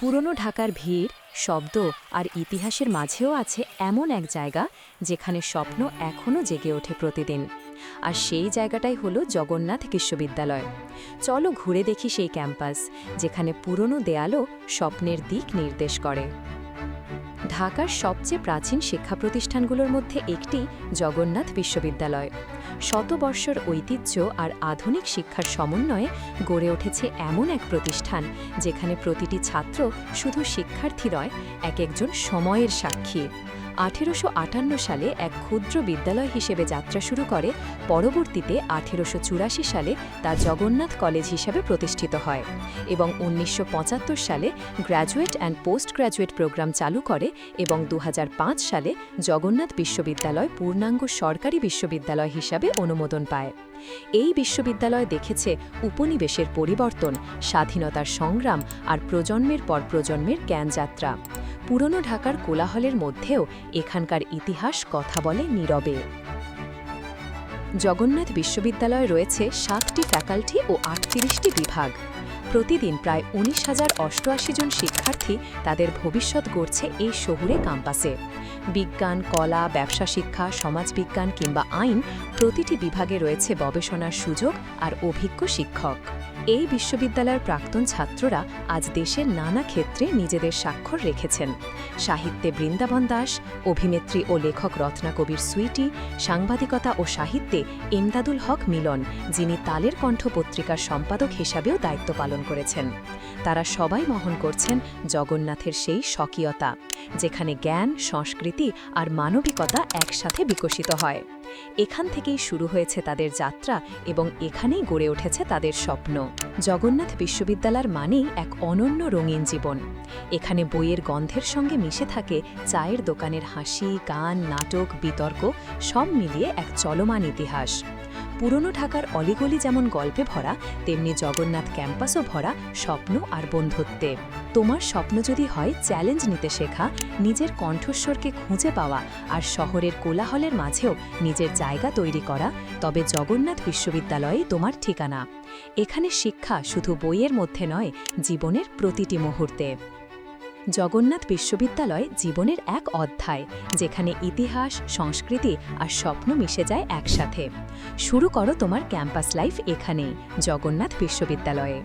পুরনো ঢাকার ভিড়, শব্দ আর ইতিহাসের মাঝেও আছে এমন এক জায়গা যেখানে স্বপ্ন এখনও জেগে ওঠে প্রতিদিন। আর সেই জায়গাটাই হলো জগন্নাথ বিশ্ববিদ্যালয়। চলো ঘুরে দেখি সেই ক্যাম্পাস, যেখানে পুরনো দেয়ালও স্বপ্নের দিক নির্দেশ করে। ঢাকার সবচেয়ে প্রাচীন শিক্ষা প্রতিষ্ঠানগুলোর মধ্যে একটি জগন্নাথ বিশ্ববিদ্যালয়। শতবর্ষর ঐতিহ্য আর আধুনিক শিক্ষার সমন্বয়ে গড়ে উঠেছে এমন এক প্রতিষ্ঠান, যেখানে প্রতিটি ছাত্র শুধু শিক্ষার্থী নয়, এক একজন সময়ের সাক্ষী। আঠেরোশো আটান্ন সালে এক ক্ষুদ্র বিদ্যালয় হিসেবে যাত্রা শুরু করে, পরবর্তীতে আঠেরোশো চুরাশি সালে তা জগন্নাথ কলেজ হিসেবে প্রতিষ্ঠিত হয় এবং উনিশশো পঁচাত্তর সালে graduate and post graduate program চালু করে এবং দু হাজার পাঁচ সালে জগন্নাথ বিশ্ববিদ্যালয় পূর্ণাঙ্গ সরকারি বিশ্ববিদ্যালয় হিসাবে অনুমোদন পায়। এই বিশ্ববিদ্যালয় দেখেছে উপনিবেশের পরিবর্তন, স্বাধীনতার সংগ্রাম আর প্রজন্মের পর প্রজন্মের জ্ঞানযাত্রা। পুরনো ঢাকার কোলাহলের মধ্যেও এখানকার ইতিহাস কথা বলে নীরবে। জগন্নাথ বিশ্ববিদ্যালয়ে রয়েছে সাতটি ফ্যাকাল্টি ও আটত্রিশটি বিভাগ। প্রতিদিন প্রায় উনিশ হাজার অষ্টআশি জন শিক্ষার্থী তাদের ভবিষ্যৎ গড়ছে এই শহুরে ক্যাম্পাসে। বিজ্ঞান, কলা, ব্যবসা, শিক্ষা, সমাজবিজ্ঞান কিংবা আইন প্রতিটি বিভাগে রয়েছে গবেষণার সুযোগ আর অভিজ্ঞ শিক্ষক। এই বিশ্ববিদ্যালয়ের প্রাক্তন ছাত্ররা আজ দেশের নানা ক্ষেত্রে নিজেদের স্বাক্ষর রেখেছেন। সাহিত্যে বৃন্দাবন দাস, অভিনেত্রী ও লেখক রত্নাকবির সুইটি, সাংবাদিকতা ও সাহিত্যে এমদাদুল হক মিলন, যিনি তালের কণ্ঠ পত্রিকার সম্পাদক হিসাবেও দায়িত্ব পালন করেছেন। তারা সবাই মহন করছেন জগন্নাথের সেই স্বকীয়তা, যেখানে জ্ঞান, সংস্কৃতি আর মানবিকতা একসাথে বিকশিত হয়। এখান থেকেই শুরু হয়েছে তাদের যাত্রা এবং এখানেই গড়ে উঠেছে তাদের স্বপ্ন। জগন্নাথ বিশ্ববিদ্যালয়ের মানেই এক অনন্য রঙিন জীবন। এখানে বইয়ের গন্ধের সঙ্গে মিশে থাকে চায়ের দোকানের হাসি, গান, নাটক, বিতর্ক, সব মিলিয়ে এক চলমান ইতিহাস। পুরনো ঢাকার অলিগলি যেমন গল্পে ভরা, তেমনি জগন্নাথ ক্যাম্পাসও ভরা স্বপ্ন আর বন্ধুত্বে। তোমার স্বপ্ন যদি হয় চ্যালেঞ্জ নিতে শেখা, নিজের কণ্ঠস্বরকে খুঁজে পাওয়া আর শহরের কোলাহলের মাঝেও নিজের জায়গা তৈরি করা, তবে জগন্নাথ বিশ্ববিদ্যালয়ে তোমার ঠিকানা। এখানে শিক্ষা শুধু বইয়ের মধ্যে নয়, জীবনের প্রতিটি মুহূর্তে। জগন্নাথ বিশ্ববিদ্যালয় জীবনের এক অধ্যায়, যেখানে ইতিহাস, সংস্কৃতি আর স্বপ্ন মিশে যায় একসাথে। শুরু করো তোমার ক্যাম্পাস লাইফ এখানেই, জগন্নাথ বিশ্ববিদ্যালয়ে।